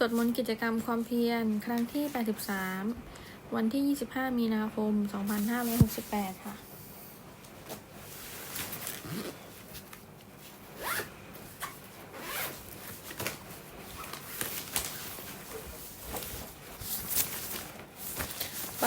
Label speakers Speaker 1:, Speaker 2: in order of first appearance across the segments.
Speaker 1: สวดมนต์กิจกรรมความเพียร ครั้งที่ 83 วันที่ 25 มีนาคม 2568 ค่ะ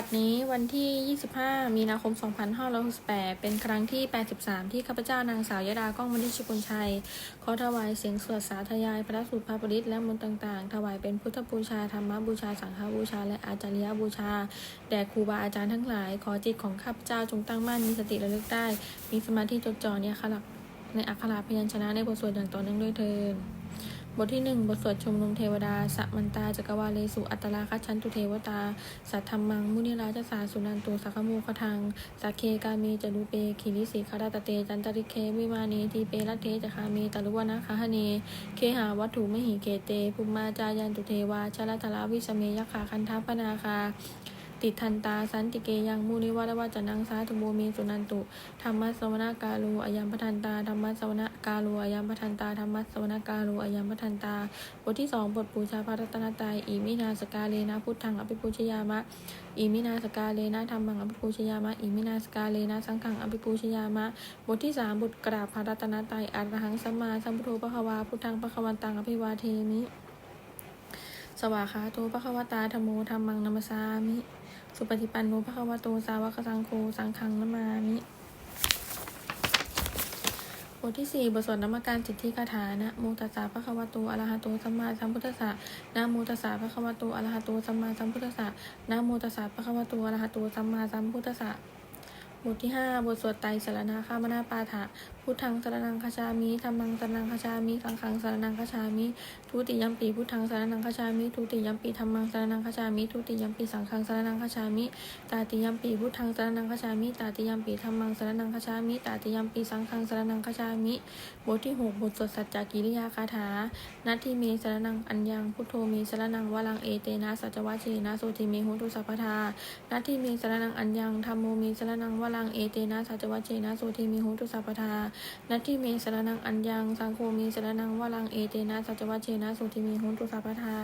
Speaker 1: บัดนี้วันที่ 25 มีนาคม 2568 เป็นครั้งที่ 83 ที่ข้าพเจ้านางสาวยดาก้องมณิชกุลชัย ขอถวายเสียงสวดสาธยาย พระสูตรพระปริตและมนต์ต่างๆ ถวายเป็นพุทธบูชา ธรรมบูชา สังฆบูชา และอาจาริยบูชา แด่ครูบาอาจารย์ทั้งหลาย ขอจิตของข้าพเจ้าจงตั้งมั่น มีสติระลึกได้ มีสมาธิจดจ่อในอักขระในอักขระพยัญชนะในบทสวดอย่างต่อเนื่องด้วยเทิน บทที่หนึ่งบทสวดชมนุมเทวดาสัมมันตาจักรวาเลสุอัตตราคัจฉันตุเทวตา สัทธรรมัง มุนิราชสาสุนันตุสักขโมคทังสักเคกามีจดุเปคิริสิคาราตเต จันตริเควิมานีทีเปรัตเทจคามีตลุวนาคาหเน เคหาวัตถุมหิเกเตภุมมาจายันตุเทวาชลตลาวิสเมยคาคันทัปนาคา ติทันตาสันติเกยังมุนิวารวาจนังสาธุโมเมสุนันตุธรรมะสวนากาลูอายัมปทันตาธรรมะสวนากาลูอายัมปทันตาธรรมะสวนากาลูอายัมปทันตา บทที่สองบทปูชาพระรัตนตรัยอิมินาสกาเลนะพุทธังอภิปูชยามะอิมินาสกาเลนะธรรมังอภิปูชยามะอิมินาสกาเลนะสังฆังอภิปูชยามะ บทที่สามบทกราบพระรัตนตรัยอรหังสัมมาสัมพุทโธพระวาพุทธังพระควันตังอภิวาเทมิ สวาคาโตพระควตาธมโมธรรมังนัมสสามิ สุปฏิปันโนภะควโตสาวกสังโฆสังฆังนามามิบทที่สี่บทสวดนมัการจิตที่คาถานะโมตัสสะภะควะโตอรหะโตสัมมาสัมพุทธัสสะนะโมตัสสะภะควะโตอรหะโตสัมมาสัมพุทธัสสะนะโมตัสสะภะควะโตอรหะโตสัมมาสัมพุทธัสสะ บทที่ห้าบทสวดไตรสารณาคามนาปาฐะพุทธังสารนังคชามิธรรมังสารนังคชามิ สังฆังสารนังคชามิ ทุติยัมปีพุทธังสารนังคชามิ ทุติยัมปีธรรมังสารนังคชามิ ทุติยัมปีสังฆังสารนังคชามิ ตาติยัมปีพุทธังสารนังคชามิ ตาติยัมปีธรรมังสารนังคชามิ ตาติยัมปีสังฆังสารนังคชามิ บทที่หกบทสวดสัจจกิริยาคาถานัตทิเมสารนังอัญญัง พุทโธเมสารนังวลังเอเตนะสัจวัชเชนะโสติเมหุตุสัพพทานัตทิเมสารนังอัญญังธรรมโมเมสรนังวลังเอเตนะสัจวัชเชนะโสติเมหุตุสัพทา นัตทิเมสรนังอัญญังสังโฆเมสรนังวลังเอเตนะสัจวัชเชนะโสติเมหุตุสัพทา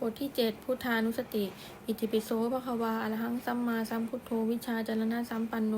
Speaker 1: บทที่เจ็ดพุทธานุสติ อิติปิโสภะควาอรหังสัมมาสัมพุทโธวิชาจารณะสัมปันโน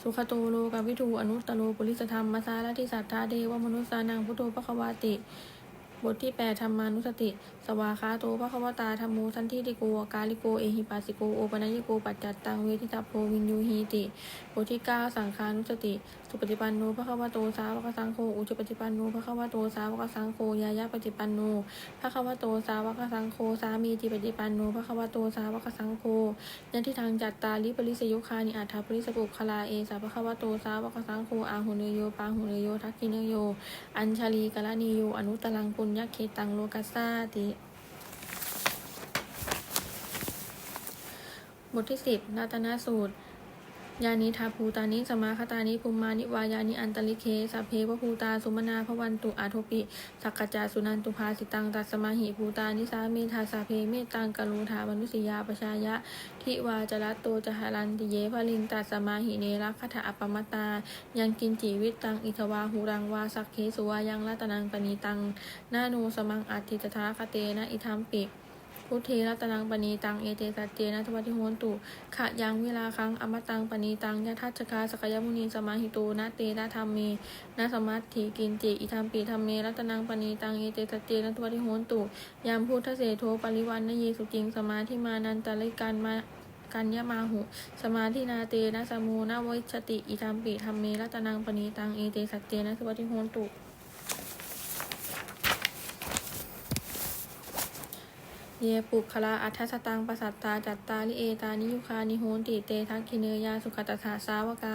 Speaker 1: สุขโตโลกวิทูอนุตตโลปุริสธรรมมาสาลทิสัทธาเดวมนุสานังพุทโธภะควาติ บทที่แปดธรรมานุสติ สวาคาโตภะควตาธรรมูสันทิติโกกาลิโก เอหิปัสสิโก โอปนัญญิโก ปัจจัตตัง เวทิตาโพวินยูหีติ บทที่เก้าสังฆานุสติสุปฏิปันโนภะคะวะโตสาวกสังโฆอุจจปฏิปันโนภะคะวะโตสาวกสังโฆยายาปฏิปันโนภะคะวะโตสาวกสังโฆสามีจิปฏิปันโนภะคะวะโตสาวกสังโฆยันทิทางจัตตาลิปริสยุคานิอัฏฐปริสปุคลาเอสาภะคะวะโตสาวกสังโฆอาหุเนโยปาหุเนโยทักขิเนโย อัญชลีกะละนีโยอนุตตรังปุญญเคตังโลกัสสาติบทที่สิบนาตนาสูตร ยานิทาภูตานิสมาคตานิภูมานิวายานิอันตลิเคสัพเพวภูตาสุมนาพวันตุอาโทปิสักกจาสุนันตุภาสิตังตัสมาหิภูตานิสาเมธาสาเพเมตังกรูธามนุสิยาปชายะทิวาจรัตโตจหารันติเยภลิงตัสมาหิเนรักขถาอปมตา ยังกินจีวิตตังอิทวาหูรังวาสักเคสุวายังรัตนังปณีตังนาโนสมังอัติตถาคเตนะอิทัมปิ พุทเทรัตนังปณีตังเอเตสัจเจนะทวัติโหนตุขะยังเวลาครั้งอมตังปณีตังยะทัชชคาสกยมุนีสมาหิโตนะเตนะธรรมเมนะสมัตถิกินจิอิธรรมปีธรรมเมรัตนังปณีตังเอเตสัจเจนะทวัติโหนตุยามพุทธเสโทปริวันนเยสุจิงสมาธิมานันตะลิกันมากัญญามาหุ สมาธินาเตนะสมูนะวิชติอิธรรมปีธรรมเมรัตนังปณีตังเอเตสัจเจนะทวัติโหนตุ เยปุคละอัฏฐสตังปสัตตาจัตตาลิเอตานิยุคานิโหนติเตทักขิเนยาสุขตัสาสาวกา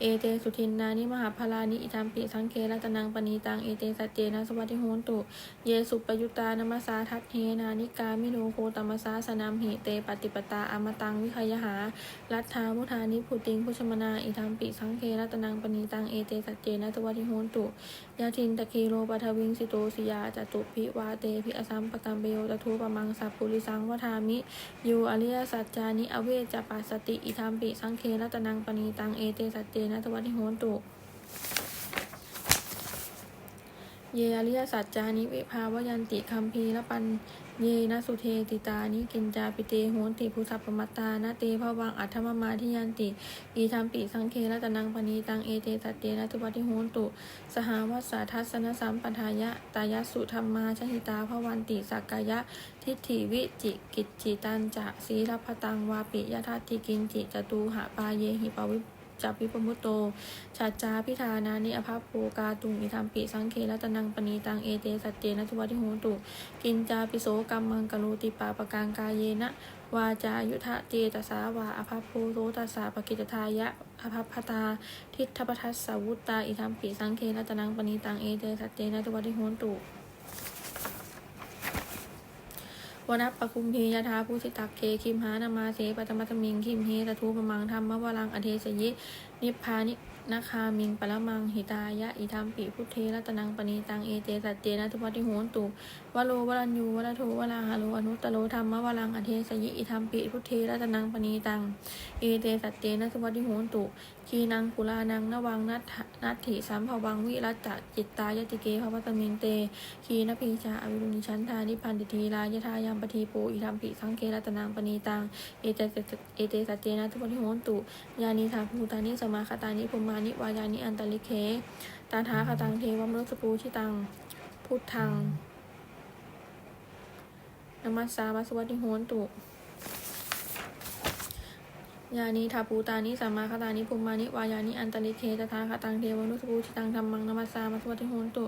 Speaker 1: เอเตสุทินนานิมหาพลานิอิทัมปิสังเครัตนังปณีตังเอเตสัจเจนะสวัสดิโหนตุเยสุปยุตานมัสสาทัตเทนานิกามิโนโคตมัสาสนามหิเตปฏิปตาอมตังวิคยหารัตถามุทานิพุติงพุชมนาอิทัมปิสังเครัตนังปณีตังเอเตสัจเจนะสวัสดิโหนตุยาทินตะคีโรปัทวิงสิโตสิยาจตุพิวาเตพิอสัมปกัมเบโยตทูปมังสพปุริสังวทามิยูอริยสัจจานิอเวจปัสสติอิทัมปิสังเครัตนังปณีตังเอเตสัจเจนะทวัติโหนตุเยอริยสัจจานิวิภาวยันติคัมภีละปัน เยนะสุเทติตานิกินจาปิเตโหนติภูสัพปมัตตานาเตภวังอัฏฐมมาทิยันติอีธรรมปิสังเคละตนังปณีตังเอเตสตเตนะทุปฏิโหนตุ สหาวัสสาทัสนสัมปัฏฐายะตายะสุธรรมาชหิตาภวันติสักกายะทิฏฐิวิจิกิจจิตันจะสีรพตังวาปิยทัตติกินจิจตูหะปาเยหิปวิ จับวิปมุตโตชัจจาพิธานานิอภาโภกาตุงอิธรรมปิสังเคละตนังปณีตังเอเตสัตเตนะทุวัติโหตุ กินจาปิโสกรรมังกะโลติปาปะกังกายเยนะวาจายุทธเจตสาวาอภาโพโตตัสสะปกิจทายะอภพพตา ทิฏฐปทัสสาวุตตา อิธรรมปิสังเคละตนังปณีตังเอเตสัตเตนะทวัติโหตุ วนัปปะคุมเพยทาภูสิตักเคคิมหานามาเสปตมัตมิงคิมเฮตทูปมังธรรมวรังอเทสยิ นิพพานินาคามิงปะละมังหิตายะอิธรรมปิพุทเทรัตนังปณีตังเอเตสัตเตนะทุพัติโหนตุ วโรวรัญยูวรโทวราหาโลอนุตโรธรรมวรังอเทสยิอิธรรมปิพุทเทรัตนังปณีตัง เอเตสัตเตนะทุพัติโหนตุ คีนังกุลานังนวังนัทนัตถิสัมภวังวิรัตจิตตายติเกภวตมิงเต คีนปิชาอวิรุณิชันธานิพันติทีลายทายามปทีปูอิธรรมปิสังเครัตนังปณีตัง เอเตเอเตสัตเตนะทุพัติโหนตุ ยานิธาภูตานิสมาคตานิภูมานิวายานิอันตลิเค ตาทาคตังเทวมนุสปูชิตัง พุทธัง นมัสสามัสวัติโหนตุยานิทาภูตานิสัมมาคตานิภูมานิวายานิอันตลิเคตถาคตังเทวนุสปูชิตังธรรมังนมัสสามัสวัติโหนตุ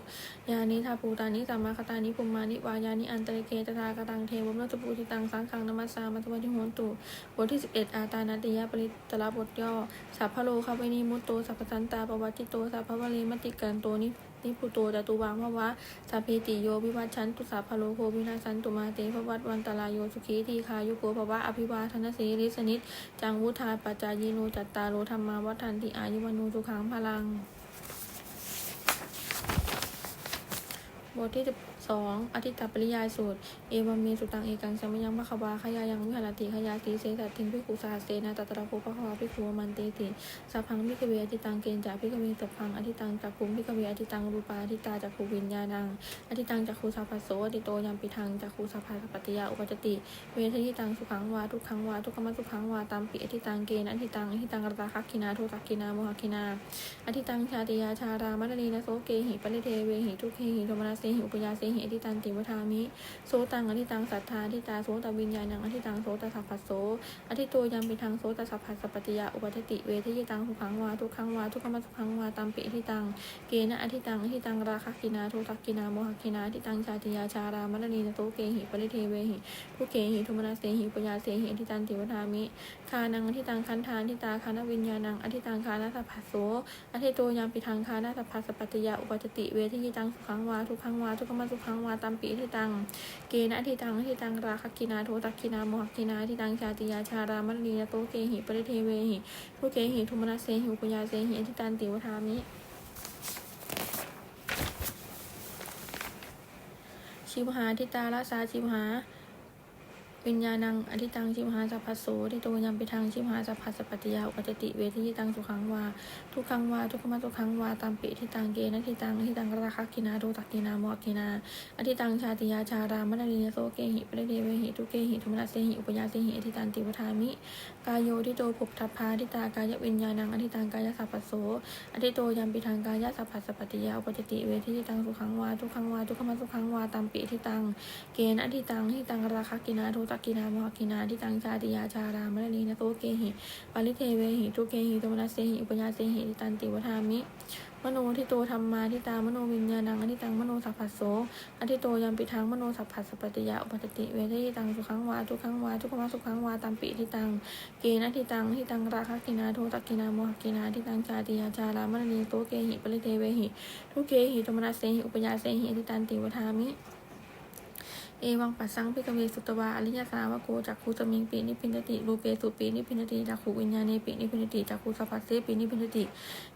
Speaker 1: ยานิทาภูตานิสัมมาคตานิภูมานิวายานิอันตลิเคตถาคตังเทวนุสปูชิตังสังฆังนมัสสามัสวัติโหนตุบทที่11อาตานาติยปริตระบทย่อสัพพะโลคาเวนิมุตโตสัพพสันตาปวัตติโตสัพพะวะเลมติกันโตนิ นิพุโตจตุวางภวะสัพเพติโยวิวัชชันตุสัพพโลโควินาสันตุมาเตภวัตวันตรายโยสุขีทีคายุโกภวะอภิวาทนสีริสนิจจังวุธาปัจจายโนจัตตาโรธรรมาวัฏันติอายุวโนสุขังพลังบทที่ 2. อธิตปริยายสูตร เอวามีสุตังเอกังสมยังพะควาขยายังวิหารติขยาติเสสัตถิงพิกุสาเสนาตตระโภพะควาพิคุมันเตติสัพพังพิกเวอธิตังเกณจาพิกเวสัพพังอธิตังจักขุมพิกเวอธิตังรูปาอธิตาจักขูวิญญาณังอธิตังจักขูสัพพโสอธิโตยามปิทังจักขูสัพพปฏิยาอุปจติ เวทยิตังสุขังวาทุกขังวาทุกขมสุขังวาตามปิอธิตังเกณอธิตังอธิตังรตาคักขินาโทตักขินาโมหคินา อธิตังชาติยาชารามัตลีนโสเกหิปริเทเวหิทุกเหิโทมนาเสหิอุปยาเสหิอธิตันติวทามิโสตังอธิตังสัทธาอธิตาโสตวิญญาณังอธิตังโสตสัพพสโสอธิโตยังปิทังโสตสัพพสสปปติยาอุปทติเวทยิตังสุขังวาทุกขังวาทุกขมสุขังวาตามปิอธิตังเกนะอธิตังอธิตังราคะกินาโทตักกินาโมหกินาอธิตังชาติยาชารามัตลีนะโสเกหิปริเทเวหิทุกเขหิโทมนาเสหิปยาเสหิอธิตันติวทามิคานังอธิตังคันธานทิตาคานวิญญาณังอธิตังคานาสัพพสโสอธิโตยามปิทังคานาสัพพะสปปติยาอุปจติเวทิยิตังสุขังวาทุกขังวาทุกขมาสุขงวาตามปีทิตัง เกนะอธิตังทิตังราคกินาโทตักกินาโมหกินาทิตังชาติยาชารามัลลีโตเกหิปริเทเวหิผู้เกหิทุมนาเซหิอุปยาเซหิอธิตันติวทามิชิวหาทิตาละสาชิวหา วิญญาณังอธิตังชิมหาสัพพสโสทิโตยามปิทังชิมหาสัพพสปฏิยาอุปจติเวทิยิตังสุขังวาทุกขังวาทุกขมาทุกขังวาตามปิทิตังเกนะทิตังอธิตังราคกินาโทตักกินาโมกินาอธิตังชาติยาชารามัลลียโสเกหิปริเดเวหิทุเกหิทุมนาเสหิอุปยาเสหิอธิตันติวทามิ กายโยทิโตภุทัพพาทิตากายวิญญาณังอธิตังกายสัพพสโสอธิโตยามปิทังกายสัพพสปฏิยาอุปจติเวทิยิตังสุขังวาทุกขังวาทุกขมาทุกขังวาตามปิทิตังเกณฑ์อธิตังอธิตังราคกินาโทตักกินาโมหกินาอธิตังชาติยาชารามรณีนะโตเกหิปาริเทเวหิทุเกหิโทมนัสเสหิอุปยาเสหิตันติวทามิมโนทิโตธรรมาทิตามโนวิญญาณังอธิตังมโนสัพพัสโสอธิโตยามปิทังมโนสัพพัสสปฏิยาอุปจติเวทิตังสุขังวาทุกขังวาทุกขมาสุขังวาตามปิทิตังเกณฑ์อธิตังอธิตังราคะกินาโทตกินาโมหกินาอธิตังชาติยาชารามณีโตเกหิปริเทเวหิทุเกหิโทมนัสเสหิอุปยาเสหิอธิตันติวทามิ เอวังปัสสังพิกเวสุตวาอริยสาวโกจักขุสมิงปีนิพินติรูเปสุปีนิพินติจักขุวิญญาเนปีนิพินติจักขุสัพพัสเสปีนิพินติ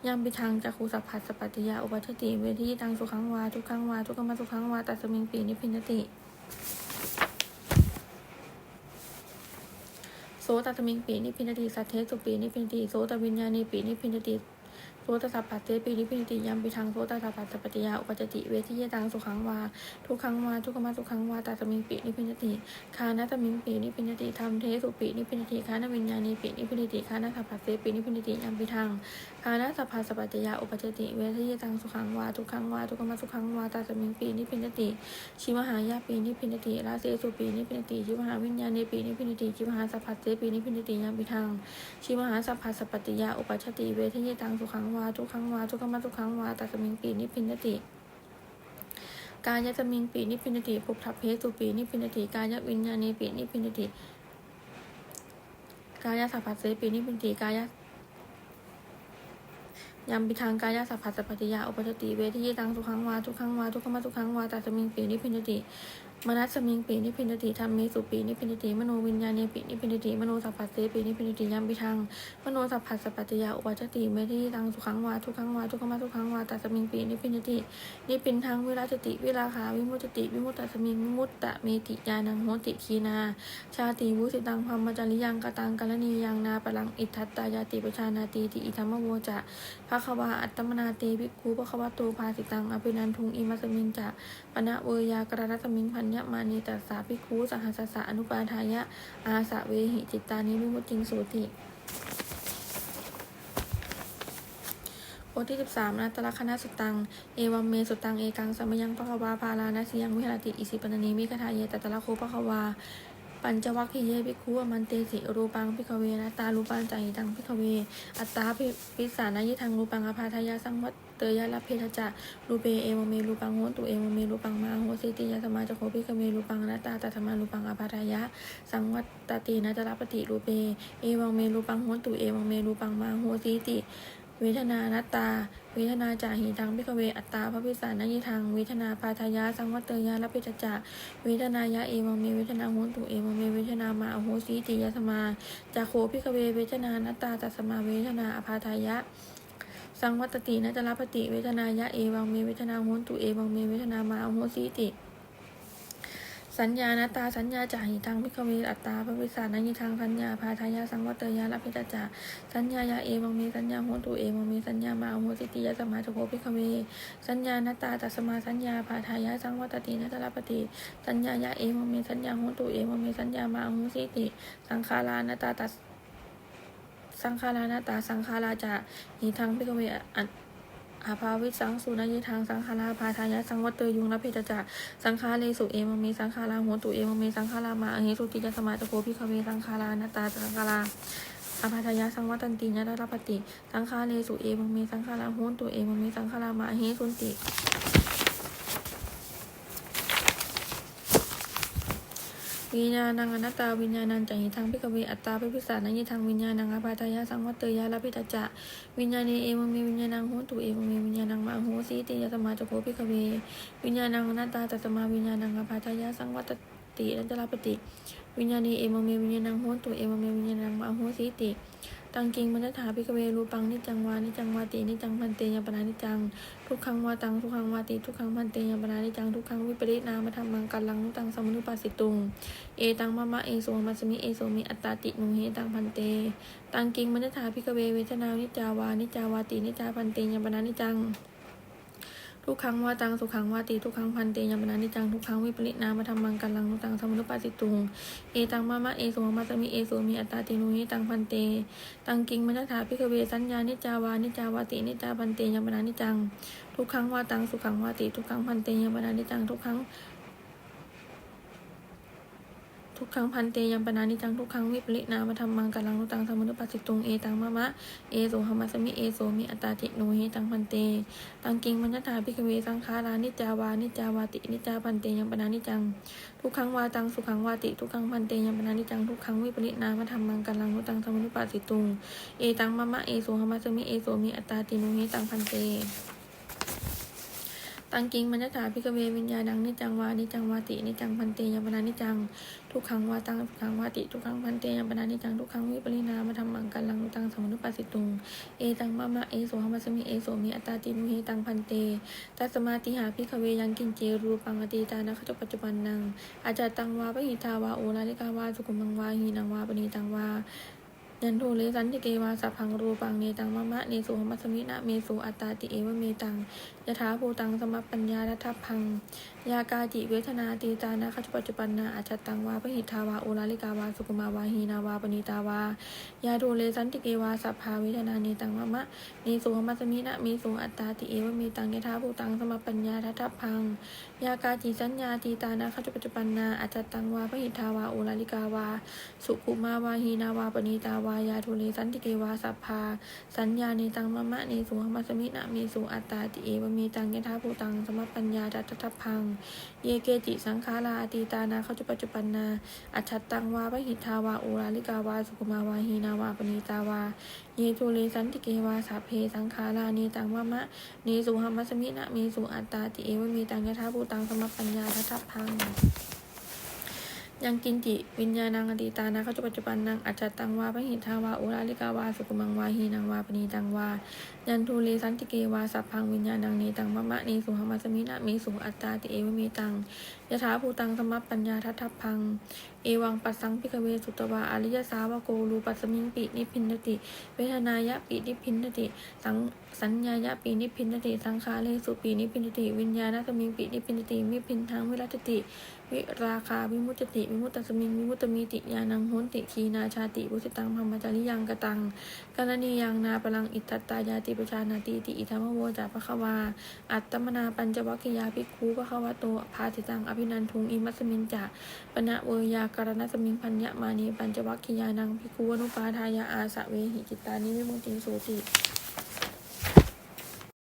Speaker 1: ยามปิทังจักขุสัพพัสสปฏิยาอุปัฏฐติเวทีตังสุขังวาทุกขังวาทุกขมาสุขังวาตัสมิงปีนิพินติโสตัสมิงปีนิพินติสัทเทสุปีนิพินติโสตวิญญาเนปีนิพินติ ตัสสะปัสเตปินิพินิติยัมปิทังโสตัสสะปัสสะปฏิยาอุปจติเวทิยตังสุขังวาทุกขังวาทุกขมาทุกขังวาตาสมิงปินิพินิติคานะสมิงปินิพินิติธรรมเทสุปินิพินิติคานวิญญาณีปินิพินิติคานะสัพพัสเตปินิพินิติยัมปิทังคานะสัพพะสะปัจจยาอุปจติเวทิยตังสุขังวาทุกขังวาทุกขมาทุกขังวาตาสมิงปินิพินิติชิมหายาปีนิพินิติราเสสุปีนิพินิติชิมหาวิญญาณีปีนิพินิติชิมหาสัพพัสเตปินิพินิติยัมปิทังชิมหาสัพพะสปฏิยาอุปัชชติเวทิยตังสุขังวาทุกขังวาทุกขมาทุกขังวาตัสมิงปีนิพินติกายสมิงปีนิพินติภุทัพเพสุปีนิพินติกายวิญญาณีปีนิพินติกายสัพพะเสปีนิพินติกายยามปิทางกายสัพพะสปฏิยาอุปัชชติเวทิยตังสุขังวาทุกขังวาทุกขมาทุกขังวาตัสมิงปีนิพพินติ มนัสมิงปีนิพินติธรรมเมสุปีนิพินติมโนวิญญาณีปีนิพินติมโนสัพพัสเสปีนิพินติยามปิทังมโนสัพพัสสะปัจจยาอุปัจติเมธิตังสุขังวาทุกขังวาทุกขมาทุกขังวาตัสมิงปีนิพินตินิปินทางวิราชติวิราคาวิมุตติวิมุตตสมิงวิมุตตะเมติยานังโหติคีนา ชาติวุสิตังพรหมจาริยังกตังกรณียังนาปลังอิทัตตายาติปชานาตีติอิธรรมโวจะภควาอัตตมนาเตภิกขุภควโตภาสิตังอภินันทุงอิมัสมิงจะปณะเวยากรณตมิงพัญญมานีตัสสาภิกขุสหัสสะอนุปาทายะ อาสะเวหิจิตตานิวิมุติงสูติบทที่13นัตตลคณะสุตัง เอวัมเมสุตัง เอกังสมยังปะควาพาลานาสยังวิหรติอิสิปนนีมิคทาเยตตะละโคปะควา ปัญจวัคคีย์เยภิกขุอมันเตสิรูปังพิกเวนะตารูปังจตังพิกเว อัตตาภิปิสานายิทังรูปังอภาทายาสังวัต เตยยะละเพทจะรูเปเอวเมรูปังโหตุเอวเมรูปังมาโหสิติยะสมาจโคพิกเวรูปังนัตตาตัตมารูปังอภาทายะ สังวัตตตินะจรปฏิรูเปเอวังเมรูปังโหตุเอวังเมรูปังมาโหสิติเวทนานัตตา เวทนาจาหิตังพิกเวอัตตาพระพิสานายิทังเวทนาปาทายาสังวัตเตยะละพิจจะเวทนายะเอวังเมเวทนาโหตุเอวังเมเวทนามาอโหสีติยสมาจาโคพิกเวเวทนานัตตาตัสมาเวทนาอภาทายะ สังวัตตินะจรปฏิเวทนายะเอวังเมเวทนาโหตุเอวังเมเวทนามาอโหสีติ สัญญาณตาสัญญาจาหิตังพิกเวอัตตาพระวิสานัยิทังสัญญาพาทายาสังวัตยาลพิจจาสัญญายาเอวังเมสัญญาโหตุเอวังเมสัญญามาโหสิติยะสมาจโคพิกเวสัญญาณตาตัสมาสัญญาพาทายาสังวัตตินัตลปฏิสัญญายาเอวังเมสัญญาโหตุเอวังเมสัญญามาโหสิติ สังขารานตาตัส สังขารานาตาสังขาราจาหิทังพิกเวอัอาภาวิสังสุนยิทางสังขาราพาทายะสังวัตเตยุงรับเพจจะสังขาเลสุเอมเมสังขาราหัวตุเอมเมสังขารามาอหิสุติยสมาตโกพิคเวสังขารานาตาสังขาราอาภาทายะสังวัตันติยะดาปติสังขาเลสุเอมเมสังขาราหัวตุเอมเมสังขารามาอหิสุนติ วิญญาณังอนัตตาวิญญาณังจัหิทังพิกเวอัตตาพิพิสานัยิทังวิญญาณังอภาทายาสังวัตเตยาลพิตจะวิญญาณีเอวเมวิญญาณังโหตุเอวเมวิญญาณังมาโหสีติยสมาจโคพิกเววิญญาณังอนัตตาตัสมาวิญญาณังอภาทายาสังวัตติรัจลปติ วิญญาณีเอวเมวิญญาณังโหตุเอวเมวิญญาณังมาโหสีติ ตังกิงมัจถาพิกเวรูปังนิจังวานิจังวาตินิจังพันเตยปนานิจัง ทุกครั้งวาตังทุกครั้งวาติทุกครั้งพันเตยปนานิจังทุกครั้งวิปริตนามธรรมังกัลลังนุตังสมุนุปัสสิตุงเอตังมะมะเอโสมัสมิเอโสมิอัตตาตินุเหตังพันเต ตังกิงมัจถาพิกเวเวทนานิจาวานิจาวาตินิจาพันเตยปนานิจัง ทุกครั้งว่าตังสุขังว่าตีทุกครั้งพันเตยามนานิจังทุกครั้งวิปริณามธรรมังกัลลังนุตังสมุนุปัสสิตุงเอตังมะมะเอสุมาสมีเอสุมีอัตตาตินุหิตังพันเตตังกิงมัจถาพิกเวสัญญานิจาวานิจาวาตินิจาพันเตยามนานิจัง ทุกครั้งว่าตังสุขังว่าตีทุกครั้งพันเตยามนานิจังทุกครั้ง ทุกครั้งพันเตยัมปนานิจังทุกครั้งวิปริณามธรรมังกัลังนุตังสมุนุปัสสิตุงเอตังมะมะเอโสหมัสมิเอโสมิอัตตาติโนหิตังพันเตตังกิงมัญญตาพิกเวสังขารานิจาวานิจาวาตินิจาพันเตยัมปนานิจัง ทุกครั้งวาตังสุขังวาติทุกครั้งพันเตยัมปนานิจังทุกครั้งวิปริณามธรรมังกัลังนุตังสมุนุปัสสิตุงเอตังมะมะเอโสหมัสมิเอโสมิอัตตาติโนหิตังพันเต ตังกิงมัญญถาพิกเววิญญาณังนิจังวานิจังวาตินิจังพันเตยปนานิจัง ทุกขังวาตังทุกขังวาติทุกขังพันเตยปนานิจังทุกขังวิปริณามธรรมังกัลลังตังสมุนุปัสสิตุงเอตังมะมะเอโสหมัสมิเอโสมิอัตตาตินุเฮตังพันเตตัสมาติหาพิกเวยังกินเจรูปังอตีตานะขจปัจจุบันนังอาจารตังวาปหิทาวาโอลาลิกาวาสุกุมังวาหีนังวาปณีตังวา ยันโทเลสันติเกวาสัพพังรูปังเนตังมะมะเนสุหมัสมินะเมสุอัตตาติเอวเมตังยะถาภูตังสมปัญญาทัทธพัง ยากาจิเวทนาตีตานะคัจจุปัจจุปันนาอาจจตังวาพหิทาวาโอลาลิกาวาสุกุมาวาหีนาวาปณิตาวายาโทเลสันติเกวาสัพพาเวทนาเนตังมะมะเนสุหมัสมินะเมสุอัตตาติเอวเมตังยะถาภูตังสมปัญญาทัทธพัง ยากาจิสัญญาตีตานะคัจจุปัจจุปันนาอาจจตังวาพหิทาวาโอลาลิกาวาสุขุมาวาหีนาวาปณีตาวายาทุเลสันติเกวาสัพพา สัญญาเนตังมะมะเนสุหมัสมินะเมสุอัตตาติเอวเมตังยะถาภูตังสมปปัญญาดัตถทัพพัง เยเกจิสังขาราอตีตานาเขาจุปัจจุปันนา อัจฉตังวาปหิทาวาโอราลิกาวาสุขุมาวาหีนาวาปณีตาวา เยทุเลสันติเกวาสัพเพสังขาราเนตังมะมะเนสุหมัสมินะเมสุอัตตาติเอวเมตังยะถาภูตังสมปปัญญาดัตถพัง ยังกินจิ วิญญาณังอดีตานะเขาจุปัจจุบันนังอัจจตังวาพระหิทาวาโอราลิกาวา สุกุมังวาหีนังวาปณีตังวา ยันทูเลสันติเกวา สัพพังวิญญาณังเนตังมะมะเนสุหมัสมินะเมสุอัตตาติเอวเมตังยะถาภูตังสมัปปัญญาทัตถพังเอวังปัสสังพิกเวสุตวาอริยสาวโกรูปัสสมิงปินิพินติ เวทนายะปินิพินติ สังสัญญายะปีนิพินติ สังขาเลสุปีนิพินติ วิญญาณสมิงปินิพินติมิพินทังวิรัตติ วิราคาวิมุตติวิมุตตสมิงวิมุตตมีติยานังโหนติคีนาชาติบุสิตังพมจาริยังกตังกรณียังนาปลังอิตตตายาติปชานาติติอิธรรมโวจาภควา อัตตมนาปัญจวัคคียาภิกขุภควโตภาสิตังอภินันทุงอิมัสมินจะปณะเวยาการณสมิงพัญญมานีปัญจวัคคียานังพิคุวนุปาทายาอาสะเวหิจิตานิวิมุตติโสติ